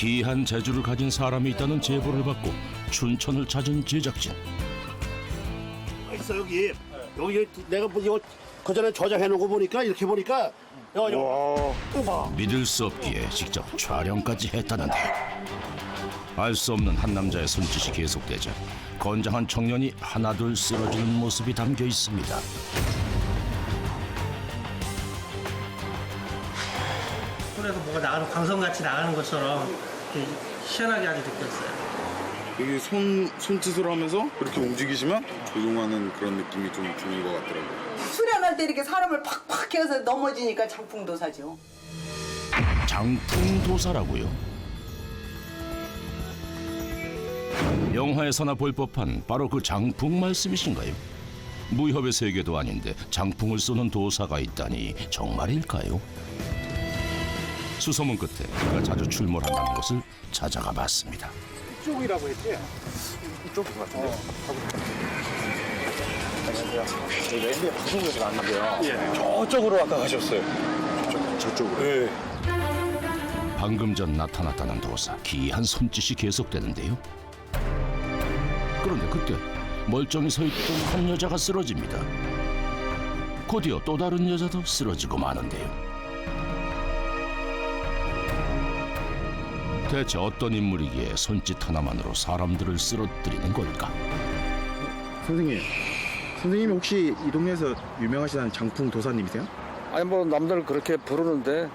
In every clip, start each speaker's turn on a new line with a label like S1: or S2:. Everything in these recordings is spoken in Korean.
S1: 기이한 재주를 가진 사람이 있다는 제보를 받고 춘천을 찾은 제작진.
S2: 있어 여기 여기 내가 뭐 이거 그 전에 저장해 놓은 거 보니까 이렇게 보니까 여, 여, 봐.
S1: 믿을 수 없기에 직접 촬영까지 했다는데 알 수 없는 한 남자의 손짓이 계속되자 건장한 청년이 하나둘 쓰러지는 모습이 담겨 있습니다.
S3: 손에서 뭐가 나가는 광선같이 나가는 것처럼 이렇게 시원하게 아주 느꼈어요.
S4: 이게 손 손짓으로 하면서 이렇게 움직이시면 조종하는 그런 느낌이 좀 드는 것 같더라고요.
S5: 수련할 때 이렇게 사람을 팍팍 해서 넘어지니까 장풍도 사죠.
S1: 장풍도사라고요. 영화에서나 볼 법한 바로 그 장풍 말씀이신가요? 무협의 세계도 아닌데 장풍을 쏘는 도사가 있다니 정말일까요? 수소문 끝에 그가 자주 출몰한다는 곳을 찾아가 봤습니다.
S6: 이쪽이라고 했지? 이쪽인 것 같은데. 안녕하세요. 저희 랜드에 나왔는데요. 저쪽으로 아까 가셨어요. 저쪽, 저쪽으로. 네.
S1: 방금 전 나타났다는 도사 기이한 손짓이 계속되는데요. 그런데 그때 멀쩡히 서 있던 한 여자가 쓰러집니다. 곧이어 또 다른 여자도 쓰러지고 마는데요. 대체 어떤 인물이기에 손짓 하나만으로 사람들을 쓰러뜨리는 걸까?
S6: 선생님. 선생님이 혹시 이 동네에서 유명하시다는 장풍 도사님이세요?
S7: 아니 뭐 남들 그렇게 부르는데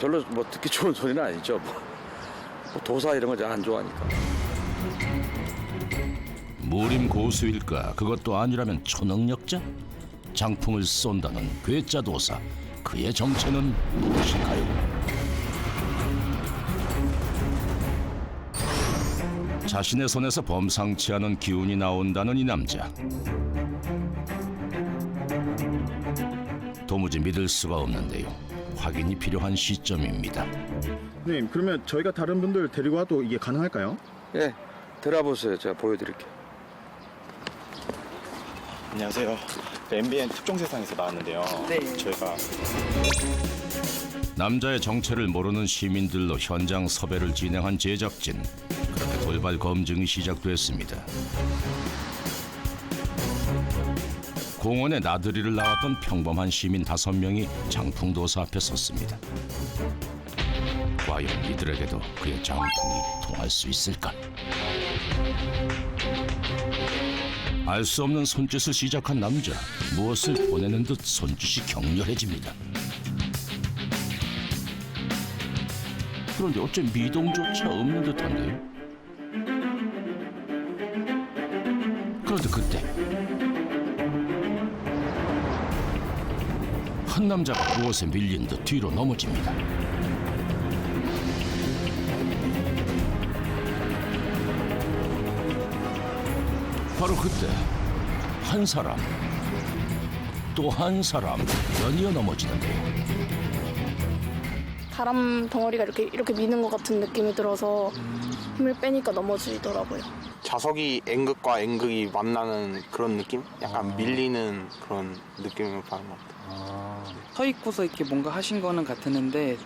S7: 별로 뭐 듣기 좋은 소리는 아니죠. 뭐, 뭐 도사 이런 거 잘 안 좋아하니까.
S1: 무림 고수일까? 그것도 아니라면 초능력자? 장풍을 쏜다는 괴짜 도사. 그의 정체는 무엇일까요? 자신의 손에서 범상치 않은 기운이 나온다는 이 남자. 도무지 믿을 수가 없는데요. 확인이 필요한 시점입니다.
S6: 선생님, 그러면 저희가 다른 분들 데리고 와도 이게 가능할까요?
S7: 예, 들어보세요. 제가 보여드릴게요.
S8: 안녕하세요. MBN 특종세상에서 나왔는데요. 저희가
S1: 남자의 정체를 모르는 시민들로 현장 섭외를 진행한 제작진. 그렇게 돌발 검증이 시작됐습니다. 공원에 나들이를 나왔던 평범한 시민 다섯 명이 장풍도사 앞에 섰습니다. 과연 이들에게도 그의 장풍이 통할 수 있을까? 알 수 없는 손짓을 시작한 남자 무엇을 보내는 듯 손짓이 격렬해집니다. 그런데 어째 미동조차 없는 듯한데요? 그런데 그때 한 남자가 무엇에 밀린 듯 뒤로 넘어집니다. 바로 그때 한 사람 또 한 사람 연이어 넘어지는데요.
S9: 바람 덩어리가 이렇게 이렇게 미는 것 같은 느낌이 들어서 힘을 빼니까 넘어지더라고요.
S8: 자석이 N극과 N극이 만나는 그런 느낌? 약간 밀리는 그런 느낌을 받는 것 같아요.
S10: 서 있고서 이렇게 뭔가 하신 거는 같았는데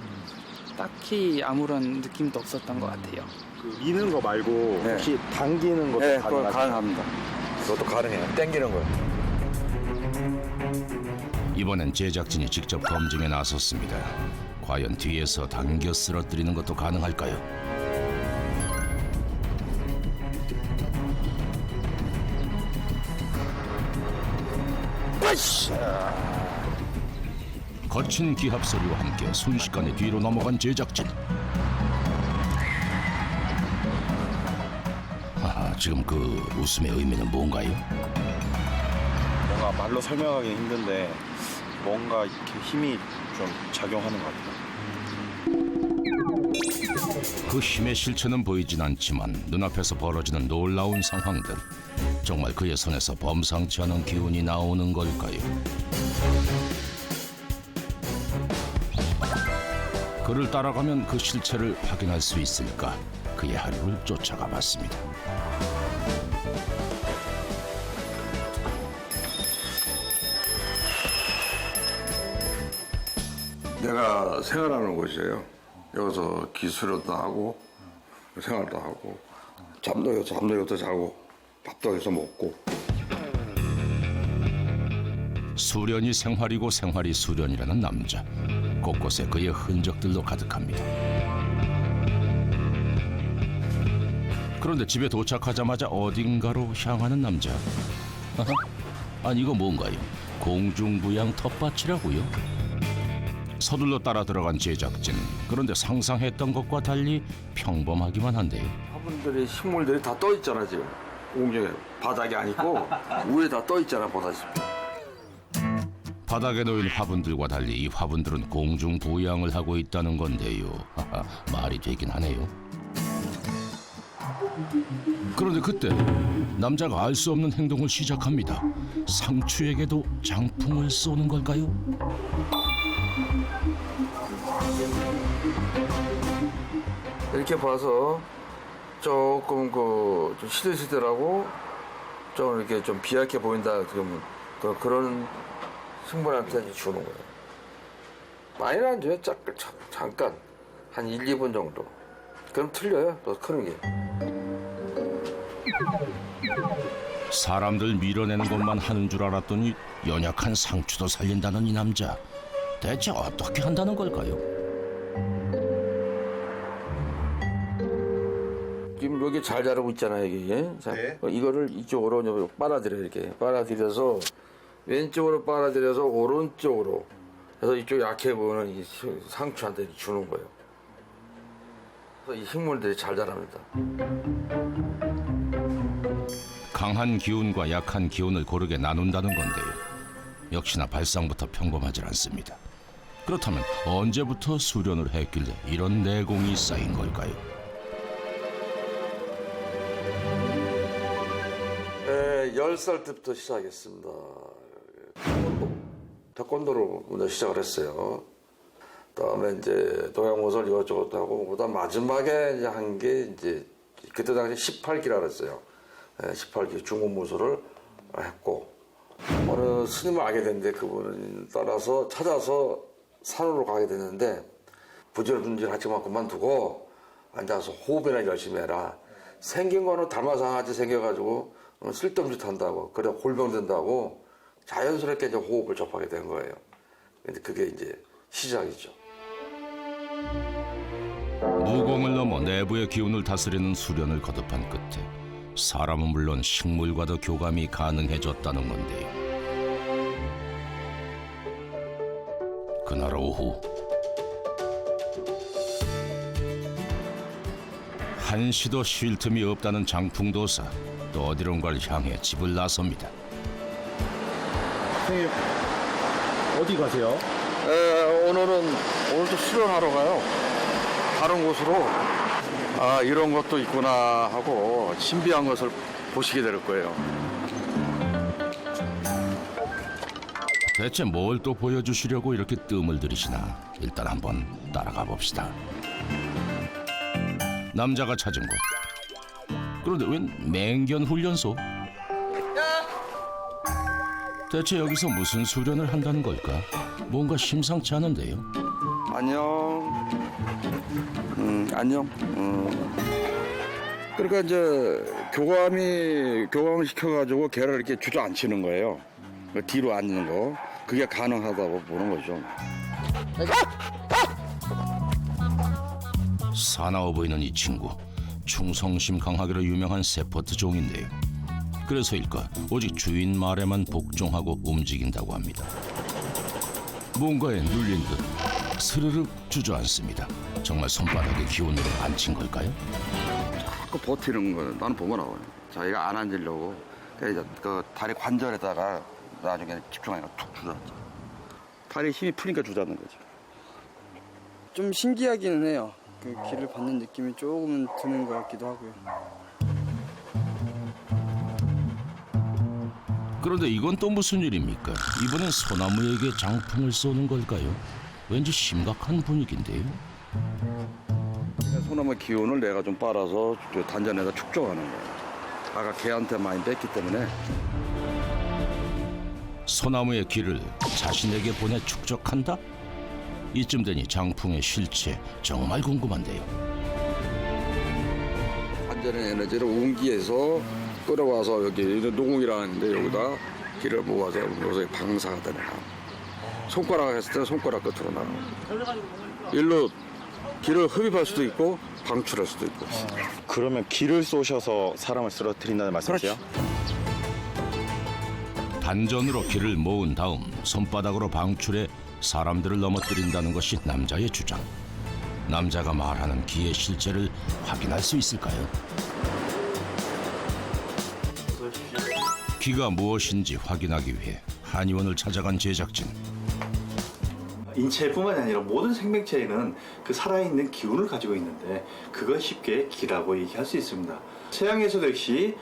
S10: 딱히 아무런 느낌도 없었던 것 같아요.
S6: 그 미는 거 말고
S7: 네.
S6: 혹시 당기는 것도
S7: 예, 그거
S6: 가능하세요?
S7: 가능합니다.
S6: 그것도 가능해요. 땡기는 거요.
S1: 이번엔 제작진이 직접 검증에 나섰습니다. 과연 뒤에서 당겨 쓰러뜨리는 것도 가능할까요? 거친 기합 소리와 함께 순식간에 뒤로 넘어간 제작진. 아, 지금 그 웃음의 의미는 뭔가요?
S4: 뭔가 말로 설명하기 힘든데 뭔가 이렇게 힘이 좀 작용하는 것 같아요.
S1: 그 힘의 실체는 보이진 않지만 눈앞에서 벌어지는 놀라운 상황들 정말 그의 손에서 범상치 않은 기운이 나오는 걸까요? 그를 따라가면 그 실체를 확인할 수 있을까? 그의 하루를 쫓아가 봤습니다.
S7: 내가 생활하는 곳이에요. 여기서 기술도 하고 생활도 하고 잠도 여기서 잠도 여기서 자고 밥도 여기서 먹고
S1: 수련이 생활이고 생활이 수련이라는 남자. 곳곳에 그의 흔적들로 가득합니다. 그런데 집에 도착하자마자 어딘가로 향하는 남자. 아니 이거 뭔가요? 공중부양 텃밭이라고요? 서둘러 따라 들어간 제작진. 그런데 상상했던 것과 달리 평범하기만 한데요.
S7: 화분들이 식물들이 다 떠 있잖아 지금 공중에 바닥이 안 있고 위에 다 떠 있잖아 보다시피
S1: 바닥에 놓인 화분들과 달리 이 화분들은 공중 부양을 하고 있다는 건데요. 하하, 말이 되긴 하네요. 그런데 그때 남자가 알 수 없는 행동을 시작합니다. 상추에게도 장풍을 쏘는 걸까요?
S7: 이렇게 봐서 조금 그 좀 시들시들하고 좀 이렇게 좀 비약해 보인다 그러면 그 그런 이제 주는 거예요. 많이는 안 줘요. 짝, 참, 잠깐 한 1, 2분 정도. 그럼 틀려요. 더 크는 게.
S1: 사람들 밀어내는 것만 하는 줄 알았더니 연약한 상추도 살린다는 이 남자. 대체 어떻게 한다는 걸까요?
S7: 지금 여기 잘 자라고 있잖아요, 이게. 자, 어, 이거를 이쪽으로 빨아들여 이렇게 빨아들여서 왼쪽으로 빨아들여서 오른쪽으로 해서 이쪽 약해 보이는 이 시- 상추한테 주는 거예요. 그래서 이 식물들이 잘 자랍니다.
S1: 강한 기운과 약한 기운을 고르게 나눈다는 건데요. 역시나 발상부터 평범하지 않습니다. 그렇다면 언제부터 수련을 했길래 이런 내공이 쌓인 걸까요?
S7: 10살 때부터 시작했습니다. 태권도로 먼저 시작을 했어요. 그다음에 이제 동양모설 이것저것 하고 그다음 마지막에 이제 한 게 이제 그때 당시 18기라 그랬어요. 18기 중국무술을 했고 어느 스님을 알게 됐는데 그분을 따라서 찾아서 산으로 가게 됐는데 부지런히 하지만 그만두고 앉아서 호흡이나 열심히 해라. 생긴 거는 달마상같이 생겨가지고 어, 쓸데없이 탄다고 그래 골병 된다고 자연스럽게 이제 호흡을 접하게 된 거예요. 근데 그게 이제 시작이죠.
S1: 무공을 넘어 내부의 기운을 다스리는 수련을 거듭한 끝에 사람은 물론 식물과도 교감이 가능해졌다는 건데요. 그날 오후 한시도 쉴 틈이 없다는 장풍도사 또 어디론가를 향해 집을 나섭니다.
S6: 선생님 어디 가세요?
S7: 에, 오늘은 오늘도 수련하러 가요. 다른 곳으로 아 이런 것도 있구나 하고 신비한 것을 보시게 될 거예요.
S1: 대체 뭘 또 보여주시려고 이렇게 뜸을 들이시나 일단 한번 따라가 봅시다. 남자가 찾은 곳. 그런데 웬 맹견 훈련소? 대체 여기서 무슨 수련을 한다는 걸까? 뭔가 심상치 않은데요.
S7: 안녕. 음, 안녕. 음. 그러니까 이제 교감이 교감을 시켜가지고 걔를 이렇게 주저앉히는 거예요. 그 뒤로 앉는 거. 그게 가능하다고 보는 거죠.
S1: 사나워 보이는 이 친구 충성심 강하기로 유명한 세포트 종인데요. 그래서일까 오직 주인 말에만 복종하고 움직인다고 합니다. 뭔가에 눌린 듯 스르륵 주저앉습니다. 정말 손바닥에 기운으로 앉힌 걸까요?
S7: 자꾸 버티는 거 나는 보면 나와요. 자기가 안 앉으려고 이제 그 다리 관절에다가 나중에 집중하니까 툭 주저앉아. 다리 힘이 풀니까 주저앉는 거지.
S10: 좀 신기하기는 해요. 그 길을 받는 느낌이 조금은 드는 것 같기도 하고요.
S1: 그런데 이건 또 무슨 일입니까? 이번엔 소나무에게 장풍을 쏘는 걸까요? 왠지 심각한 분위기인데요.
S7: 소나무 기운을 내가 좀 빨아서 저 단전에다 축적하는 거예요. 아까 걔한테 많이 뺐기 때문에
S1: 소나무의 길을 자신에게 보내 축적한다? 이쯤 되니 장풍의 실체 정말 궁금한데요.
S7: 완전한 에너지를 웅기에서 끌어와서 여기 노궁이라는데 여기다 길을 모아서 방사가 되나 손가락 했을 때 손가락 끝으로 나가 일로 길을 흡입할 수도 있고 방출할 수도 있고
S6: 그러면 길을 쏘셔서 사람을 쓰러뜨린다는 말씀이세요?
S1: 단전으로 길을 모은 다음 손바닥으로 방출해 사람들을 넘어뜨린다는 것이 남자의 주장. 남자가 말하는 기의 실체를 확인할 수 있을까요? 기가 무엇인지 확인하기 위해 한의원을 찾아간 제작진.
S11: 인체뿐만 아니라 모든 생명체에는 그 살아있는 기운을 가지고 있는데 그걸 쉽게 기라고 얘기할 수 있습니다. 서양에서도 역시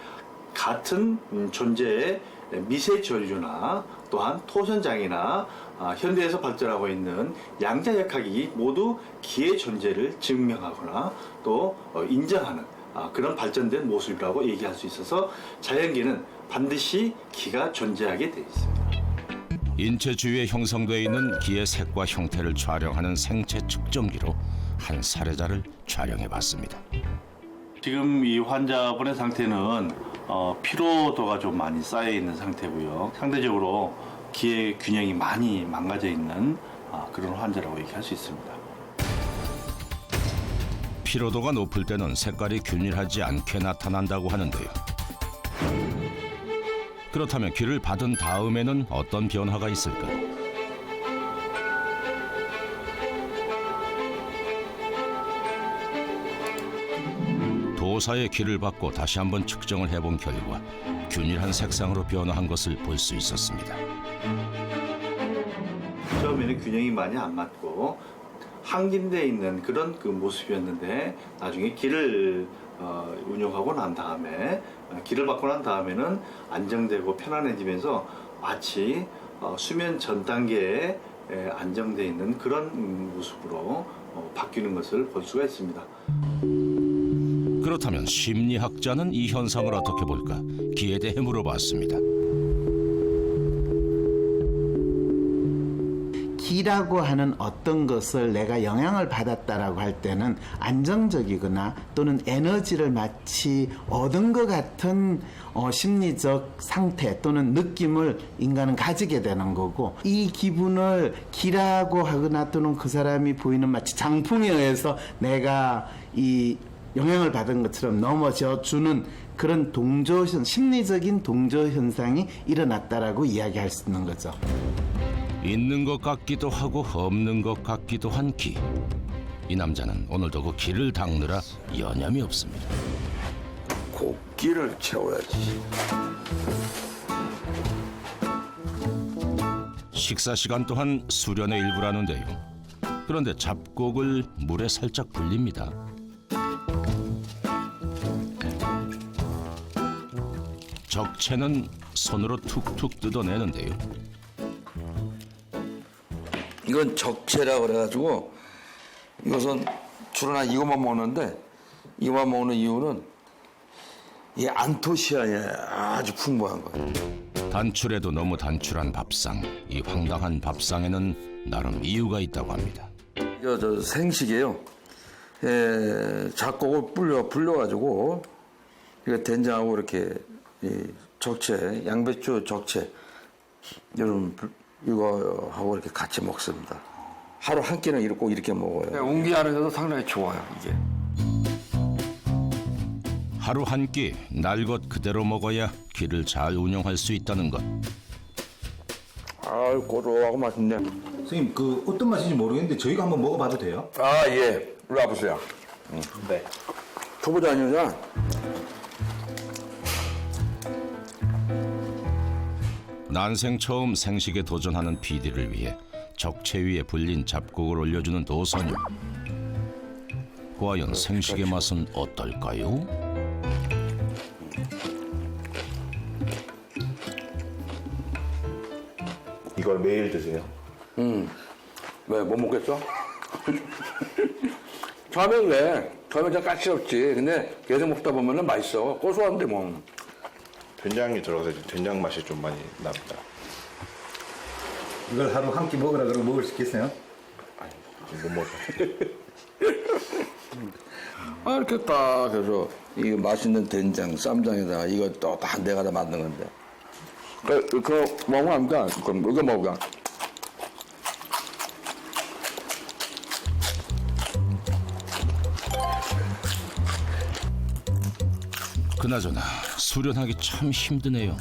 S11: 같은 음, 존재의 미세 전류나 또한 토선장이나 아, 현대에서 발전하고 있는 양자역학이 모두 기의 존재를 증명하거나 또 어, 인정하는 아, 그런 발전된 모습이라고 얘기할 수 있어서 자연계는 반드시 기가 존재하게 되어 있습니다.
S1: 인체 주위에 형성되어 있는 기의 색과 형태를 촬영하는 생체 측정기로 한 사례자를 촬영해 봤습니다.
S11: 지금 이 환자분의 상태는 어, 피로도가 좀 많이 쌓여 있는 상태고요. 상대적으로 기의 균형이 많이 망가져 있는 아, 그런 환자라고 얘기할 수 있습니다.
S1: 피로도가 높을 때는 색깔이 균일하지 않게 나타난다고 하는데요. 그렇다면 기를 받은 다음에는 어떤 변화가 있을까요? 도사의 기를 받고 다시 한번 측정을 해본 결과 균일한 색상으로 변화한 것을 볼 수 있었습니다.
S11: 처음에는 균형이 많이 안 맞고 항진돼 있는 그런 그 모습이었는데 나중에 길을 어, 운영하고 난 다음에 어, 길을 받고 난 다음에는 안정되고 편안해지면서 마치 어, 수면 전 단계에 에, 안정돼 있는 그런 음, 모습으로 어, 바뀌는 것을 볼 수가 있습니다.
S1: 그렇다면 심리학자는 이 현상을 어떻게 볼까? 기에 대해 물어봤습니다.
S12: 기라고 하는 어떤 것을 내가 영향을 받았다라고 할 때는 안정적이거나 또는 에너지를 마치 얻은 것 같은 어, 심리적 상태 또는 느낌을 인간은 가지게 되는 거고 이 기분을 기라고 하거나 또는 그 사람이 보이는 마치 장풍에 의해서 내가 이 영향을 받은 것처럼 넘어져 주는 그런 동조 현 심리적인 동조 현상이 일어났다라고 이야기할 수 있는 거죠.
S1: 있는 것 같기도 하고 없는 것 같기도 한 기. 이 남자는 오늘도 그 기를 닦느라 여념이 없습니다.
S7: 곡기를 채워야지
S1: 식사 시간 또한 수련의 일부라는데요. 그런데 잡곡을 물에 살짝 불립니다. 적채는 손으로 툭툭 뜯어내는데요.
S7: 이건 적채라 그래가지고 이것은 주로 난 이것만 먹는데 이것만 먹는 이유는 이 안토시아에 아주 풍부한 거예요.
S1: 단출해도 너무 단출한 밥상. 이 황당한 밥상에는 나름 이유가 있다고 합니다.
S7: 이거 저 생식이에요. 에, 작곡을 불려 불려가지고 이거 된장하고 이렇게 이 적채, 양배추 적채 여러분 이거 하고 이렇게 같이 먹습니다. 하루 한 끼는 이렇게 꼭 이렇게 먹어요. 운기하는데도 상당히 좋아요 이게.
S1: 하루 한 끼 날 것 그대로 먹어야 기를 잘 운영할 수 있다는 것.
S7: 아 고소하고 맛있네.
S6: 선생님 그 어떤 맛인지 모르겠는데 저희가 한번 먹어봐도 돼요?
S7: 아 예, 일로 와보세요.
S6: 네.
S7: 초보자 아니냐?
S1: 난생 처음 생식에 도전하는 PD를 위해 적채 위에 불린 잡곡을 올려주는 도선유. 과연 생식의 맛은 어떨까요?
S6: 이걸 매일 드세요?
S7: 음, 왜 못 먹겠어? 처음엔 그래. 처음엔 좀 까칠없지. 근데 계속 먹다 보면은 맛있어. 고소한데 뭐.
S6: 된장이 들어가서 이제 된장 맛이 좀 많이 납니다. 이걸 하루 한 끼 먹으라 그러면 먹을 수 있겠어요?
S7: 못 먹어. 아 이렇게 딱 해서 이 맛있는 된장, 쌈장에다가 이거 또 다 내가 다 만든 건데. 그, 그거 먹으면 안 돼. 그럼 이거 먹어.
S1: 그나저나 수련하기 참 힘드네요.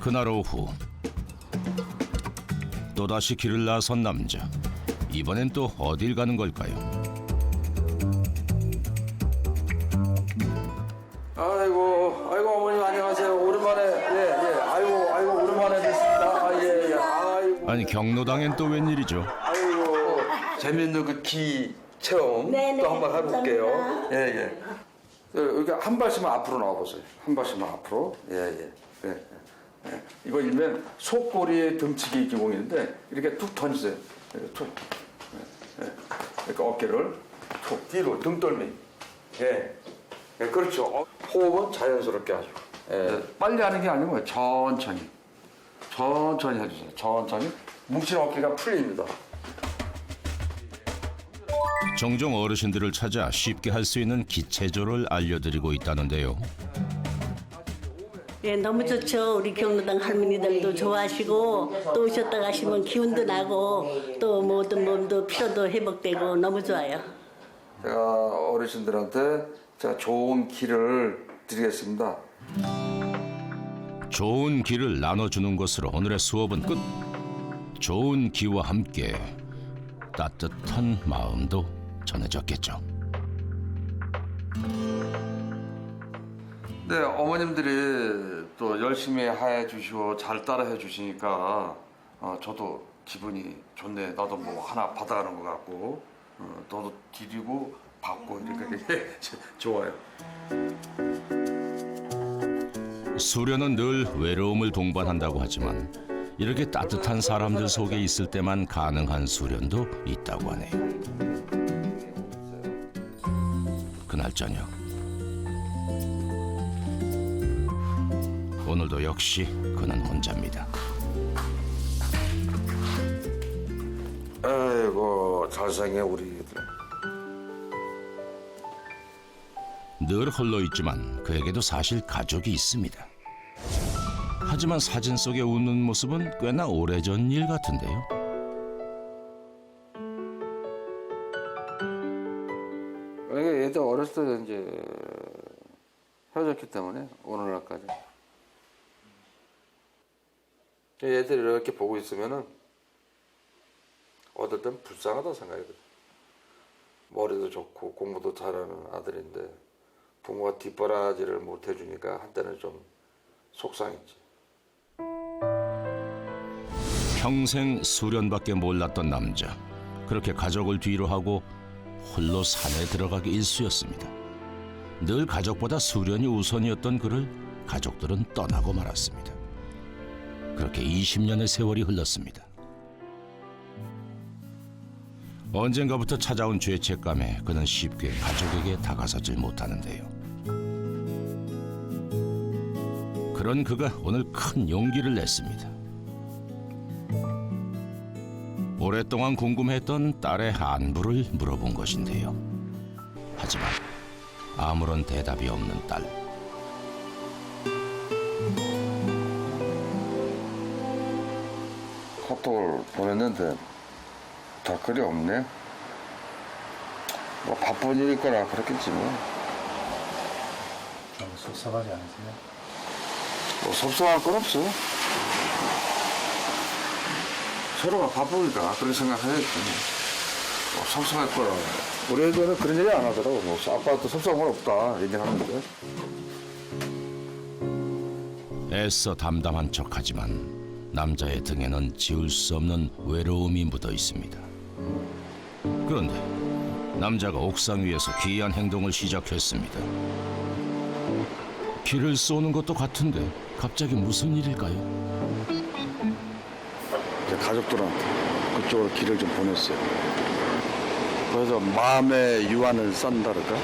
S1: 그날 오후 또다시 길을 나선 남자. 이번엔 또 어딜 가는 걸까요?
S7: 아이고, 아이고 어머님 안녕하세요. 오랜만에 예, 예. 아이고, 아이고 오랜만에 뵙습니다. 아, 예, 예. 아이고.
S1: 아니 경로당엔 또 웬일이죠?
S7: 아이고 재밌는 그 기 체험
S5: 네 네,
S7: 또 한번 해볼게요.
S5: 감사합니다.
S7: 예 예. 여기 한 발씩만 앞으로 나와보세요. 한 발씩만 앞으로. 예 예. 예, 예. 예. 이거 일면 속꼬리에 등치기 기공인데 이렇게 툭 던지세요. 이렇게 툭. 예, 예. 이렇게 어깨를 툭 뒤로 등떨미. 예. 예 그렇죠. 어, 호흡은 자연스럽게 하죠. 예. 빨리 하는 게 아니고 천천히. 천천히 해주세요. 천천히. 뭉친 어깨가 풀립니다.
S1: 종종 어르신들을 찾아 쉽게 할 수 있는 기체조를 알려드리고 있다는데요.
S5: 예, 너무 좋죠. 우리 경로당 할머니들도 좋아하시고 또 오셨다 가시면 기운도 나고 또 모든 몸도 피로도 회복되고 너무 좋아요.
S7: 제가 어르신들한테 제가 좋은 길을 드리겠습니다.
S1: 좋은 기를 나눠주는 것으로 오늘의 수업은 끝. 좋은 기와 함께 따뜻한 마음도 전해졌겠죠.
S7: 네, 어머님들이 또 열심히 해 주시고 잘 따라 해 주시니까 어, 저도 기분이 좋네. 나도 뭐 하나 받아가는 것 같고 어, 너도 드리고 받고 이렇게 좋아요.
S1: 수련은 늘 외로움을 동반한다고 하지만 이렇게 따뜻한 사람들 속에 있을 때만 가능한 수련도 있다고 하네요. 그날 저녁 오늘도 역시 그는 혼자입니다.
S7: 아이고 잘생긴 우리
S1: 늘 홀로 있지만 그에게도 사실 가족이 있습니다. 하지만 사진 속에 웃는 모습은 꽤나 오래전 일 같은데요.
S7: 때문에 오늘날까지 얘들이 이렇게 보고 있으면은 어떨 땐 불쌍하다 생각이 들어. 머리도 좋고 공부도 잘하는 아들인데 부모가 뒷바라지를 못 해주니까 한때는 좀 속상했지.
S1: 평생 수련밖에 몰랐던 남자. 그렇게 가족을 뒤로 하고 홀로 산에 들어가기 일쑤였습니다. 늘 가족보다 수련이 우선이었던 그를 가족들은 떠나고 말았습니다. 그렇게 20년의 세월이 흘렀습니다. 언젠가부터 찾아온 죄책감에 그는 쉽게 가족에게 다가서질 못하는데요. 그런 그가 오늘 큰 용기를 냈습니다. 오랫동안 궁금했던 딸의 안부를 물어본 것인데요. 하지만 아무런 대답이 없는 딸.
S7: 카톡을 보냈는데 답글이 없네. 뭐 바쁜 일일 거라 그렇겠지 뭐.
S11: 좀 섭섭하지 않으세요?
S7: 뭐 섭섭할 건 없어. 서로가 바쁘니까 그렇게 생각해야지. 뭐 섭섭할 거라. 우리 애들은 그런 얘기 안 하더라고. 뭐 아빠도 섭섭한 건 없다 얘기하는데.
S1: 애써 담담한 척하지만 남자의 등에는 지울 수 없는 외로움이 묻어 있습니다. 그런데 남자가 옥상 위에서 기이한 행동을 시작했습니다. 길을 쏘는 것도 같은데 갑자기 무슨 일일까요?
S7: 이제 가족들한테 그쪽으로 길을 좀 보냈어요. 그래서 마음의 유한을 싼다 그럴까?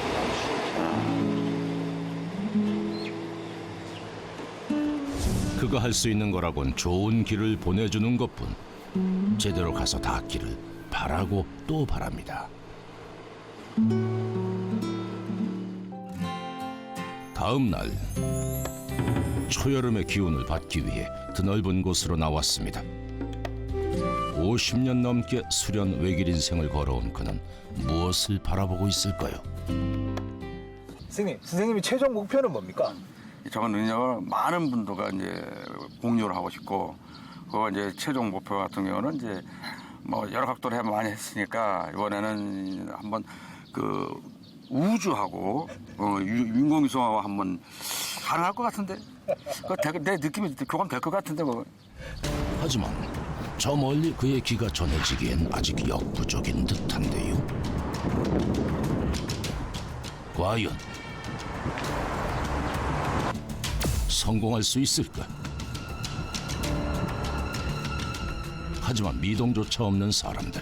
S1: 그가 할 수 있는 거라곤 좋은 길을 보내주는 것뿐. 제대로 가서 닿기를 바라고 또 바랍니다. 다음 날 초여름의 기운을 받기 위해 드넓은 곳으로 나왔습니다. 50년 넘게 수련 외길 인생을 걸어온 그는 무엇을 바라보고 있을까요?
S6: 선생님, 선생님이 최종 목표는 뭡니까?
S7: 저건 능력을 많은 분들과 이제 공유를 하고 싶고 그거 이제 최종 목표 같은 경우는 이제 뭐 여러 각도로 해 많이 했으니까 이번에는 한번 그 우주하고 어, 유- 인공위성하고 한번 가능할 것 같은데 그거 될- 내 느낌이 교감 될 것 같은데 뭐
S1: 하지만 저 멀리 그의 기가 전해지기엔 아직 역부족인 듯한데요. 과연 성공할 수 있을까? 하지만 미동조차 없는 사람들.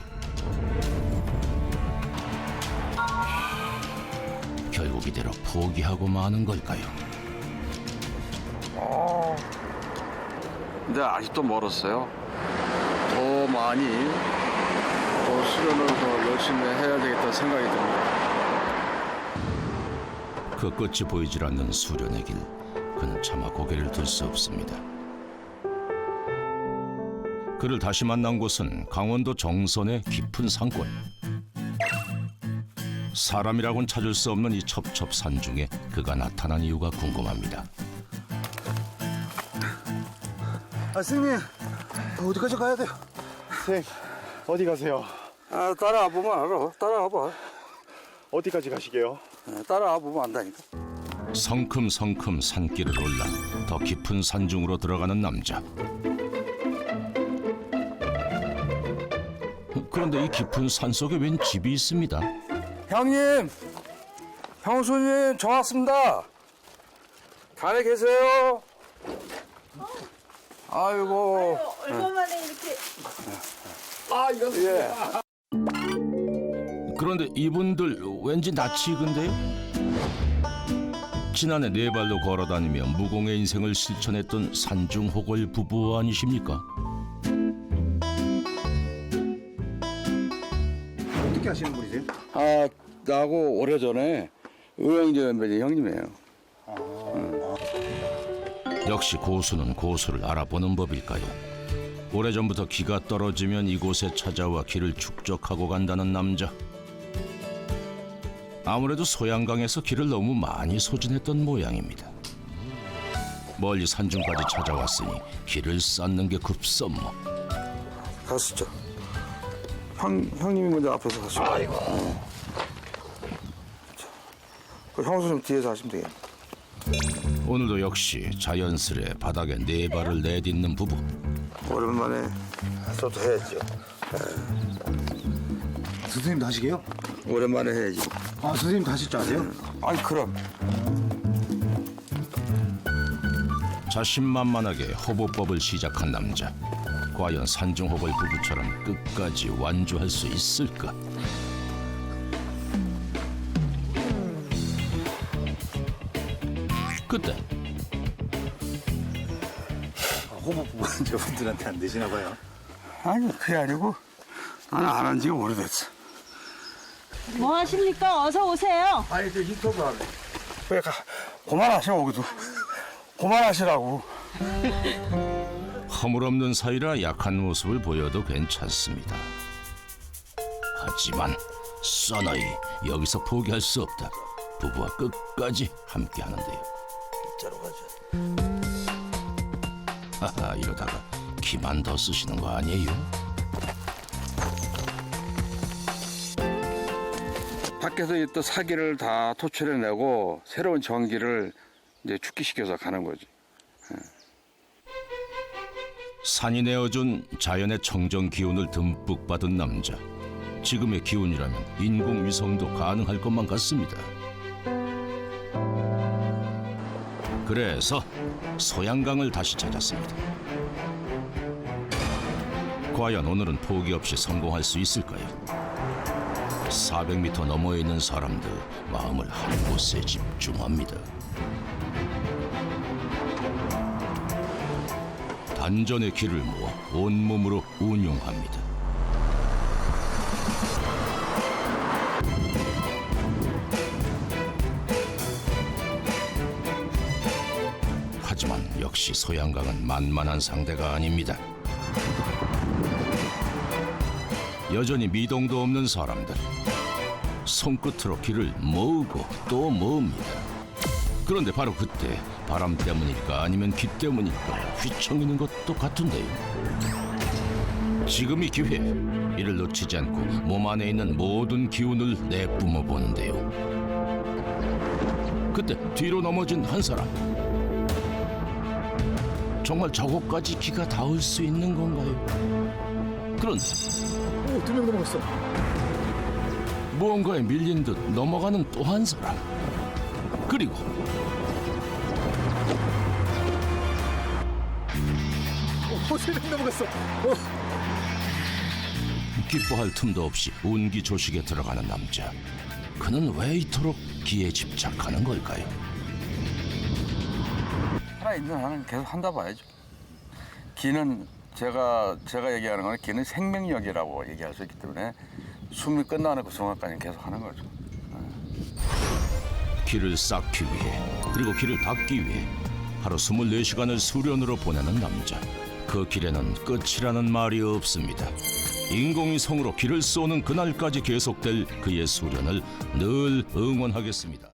S1: 결국 이대로 포기하고 마는 걸까요?
S7: 어, 근데 아직도 멀었어요. 더 많이 더 수련을 더 열심히 해야 되겠다 생각이 듭니다.
S1: 그 끝이 보이질 않는 수련의 길 그는 차마 고개를 들 수 없습니다 그를 다시 만난 곳은 강원도 정선의 깊은 산골 사람이라곤 찾을 수 없는 이 첩첩산 중에 그가 나타난 이유가 궁금합니다
S6: 아, 선생님, 어디까지 가야 돼요?
S11: 선생님 어디 가세요?
S7: 아, 따라와 보면 알아. 따라와 봐.
S11: 어디까지 가시게요?
S7: 따라와 보면 안다니까.
S1: 성큼성큼 산길을 올라 더 깊은 산중으로 들어가는 남자 그런데 이 깊은 산 속에 웬 집이 있습니다
S7: 형님, 형수님, 저 왔습니다. 잘해 계세요? 아이고.
S5: 얼마 만에 이렇게
S7: 아, 이거 예.
S1: 그런데 이분들 왠지 낯이 익은데요? 지난해 네 발로 걸어다니며 무공의 인생을 실천했던 산중호걸 부부 아니십니까?
S11: 어떻게 하시는 분이세요?
S7: 아, 나하고 오래전에 의왕제 연배제 형님이에요.
S1: 역시 고수는 고수를 알아보는 법일까요? 오래전부터 기가 떨어지면 이곳에 찾아와 길을 축적하고 간다는 남자. 아무래도 소양강에서 길을 너무 많이 소진했던 모양입니다. 멀리 산중까지 찾아왔으니 길을 쌓는 게 급선무.
S7: 가시죠. 형, 형님이 먼저 앞에서 가시고. 아이고. 그 형수님 뒤에서 하시면 되겠네.
S1: 오늘도 역시 자연스레 바닥에 네 발을 내딛는 부부.
S7: 오랜만에 저도 해야죠.
S11: 선생님도 하시게요?
S7: 오랜만에 해야지.
S11: 아 선생님도 하실 줄 아세요?
S7: 아니, 그럼.
S1: 자신만만하게 호보법을 시작한 남자. 과연 산중호벌 부부처럼 끝까지 완주할 수 있을까? 그때
S11: 호흡부분 저분들한테 안 되시나 봐요.
S7: 아니, 그게 아니고 나는 안 한 지가 오래됐어.
S5: 뭐 하십니까? 어서 오세요.
S7: 아니, 저 인터뷰 하네. 왜 가, 그만하시오, 거기도. 그만하시라고.
S1: 허물없는 사이라 약한 모습을 보여도 괜찮습니다. 하지만 써나이 여기서 포기할 수 없다. 부부와 끝까지 함께하는데요.
S7: 자로 가자.
S1: 하하 이러다가 기만 더 쓰시는 거 아니에요?
S7: 밖에서 있던 사기를 다 토출해내고 새로운 전기를 이제 축기시켜서 가는 거지.
S1: 산이 내어준 자연의 청정 기운을 듬뿍 받은 남자. 지금의 기운이라면 인공위성도 가능할 것만 같습니다. 그래서 소양강을 다시 찾았습니다. 과연 오늘은 포기 없이 성공할 수 있을까요? 400m 너머에 있는 사람들 마음을 한 곳에 집중합니다. 안전의 길을 모아 온몸으로 운용합니다. 역시 소양강은 만만한 상대가 아닙니다. 여전히 미동도 없는 사람들. 손끝으로 길을 모으고 또 모읍니다. 그런데 바로 그때 바람 때문일까 아니면 기 때문일까 휘청이는 것도 같은데요. 지금이 기회. 이를 놓치지 않고 몸 안에 있는 모든 기운을 내뿜어 보는데요. 그때 뒤로 넘어진 한 사람. 정말 저곳까지 기가 닿을 수 있는 건가요? 그런데
S6: 두명 넘어갔어.
S1: 무언가에 밀린 듯 넘어가는 또 한 사람. 그리고
S6: 어, 세명 넘어갔어. 어.
S1: 기뻐할 틈도 없이 운기 조식에 들어가는 남자. 그는 왜 이토록 기에 집착하는 걸까요?
S7: 살아있는 한은 계속 한다 봐야죠. 기는 제가 제가 얘기하는 거는 기는 생명력이라고 얘기할 수 있기 때문에 숨이 끝나는 그 순간까지 계속 하는 거죠.
S1: 길을 쌓기 위해 그리고 길을 닦기 위해 하루 24시간을 수련으로 보내는 남자. 그 길에는 끝이라는 말이 없습니다. 인공위성으로 길을 쏘는 그날까지 계속될 그의 수련을 늘 응원하겠습니다.